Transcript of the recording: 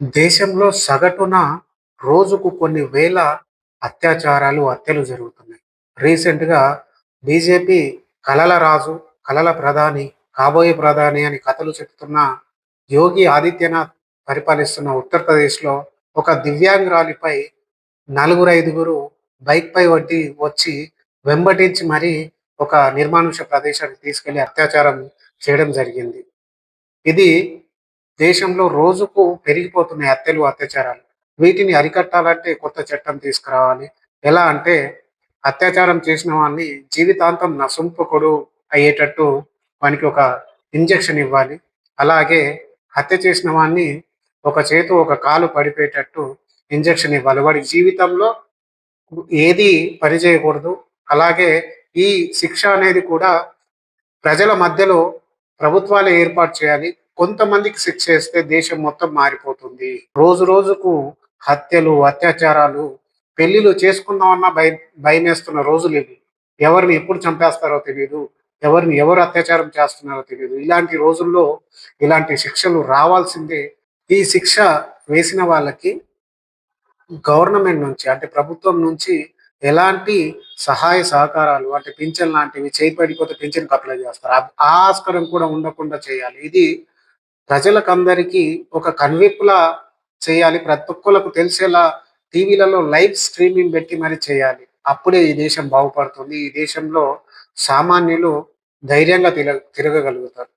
దేశంలో సగటున రోజుకు కొన్ని వేల అత్యాచారాలు, హత్యలు జరుగుతున్నాయి. రీసెంట్‌గా బీజేపీ కలల రాజు, కలల ప్రధాని, కాబోయే ప్రధాని అని కథలు చెప్తున్న యోగి ఆదిత్యనాథ్ పరిపాలిస్తున్న ఉత్తరప్రదేశ్‌లో ఒక దివ్యాంగురాలిపై నలుగురు, ఐదుగురు బైక్‌పై వడ్డి వచ్చి వెంబటించి మరీ ఒక నిర్మానుష్య ప్రదేశానికి తీసుకెళ్ళి అత్యాచారం చేయడం జరిగింది. ఇది దేశంలో రోజుకు పెరిగిపోతున్నాయి హత్యలు, అత్యాచారాలు. వీటిని అరికట్టాలంటే కొత్త చట్టం తీసుకురావాలి. ఎలా అంటే అత్యాచారం చేసిన వాడిని జీవితాంతం నసుంపకుడు అయ్యేటట్టు వానికి ఒక ఇంజెక్షన్ ఇవ్వాలి. అలాగే హత్య చేసిన వాడిని ఒక చేతు ఒక కాలు పడిపోయేటట్టు ఇంజెక్షన్ ఇవ్వాలి. వాడి జీవితంలో ఏది పని చేయకూడదు. అలాగే ఈ శిక్ష అనేది కూడా ప్రజల మధ్యలో ప్రభుత్వాలు ఏర్పాటు చేయాలి. కొంతమందికి శిక్ష ఏస్తే దేశం మొత్తం మారిపోతుంది. రోజు రోజుకు హత్యలు, అత్యాచారాలు, పెళ్ళిళ్ళు చేసుకుందామన్నా భయ భయమేస్తున్న రోజులు ఇవి ఎవరిని ఎప్పుడు చంపేస్తారో తెలియదు ఎవరిని ఎవరు అత్యాచారం చేస్తున్నారో తెలియదు ఇలాంటి రోజుల్లో ఇలాంటి శిక్షలు రావాల్సిందే. ఈ శిక్ష వేసిన వాళ్ళకి గవర్నమెంట్ నుంచి అంటే ప్రభుత్వం నుంచి ఎలాంటి సహాయ సహకారాలు అంటే పింఛన్ లాంటివి చేయి పడిపోతే పింఛన్‌కి అప్లై చేస్తారు. ఆ ఆస్కారం కూడా ఉండకుండా చేయాలి. ఇది ప్రజలకందరికీ ఒక కన్విప్లా చేయాలి. ప్రతి ఒక్కరికి తెలిసేలా టీవీలలో లైవ్ స్ట్రీమింగ్ పెట్టి మరి చేయాలి. అప్పుడే ఈ దేశం బాగుపడుతుంది. ఈ దేశంలో సామాన్యులు ధైర్యంగా తిరగ తిరగగలుగుతారు.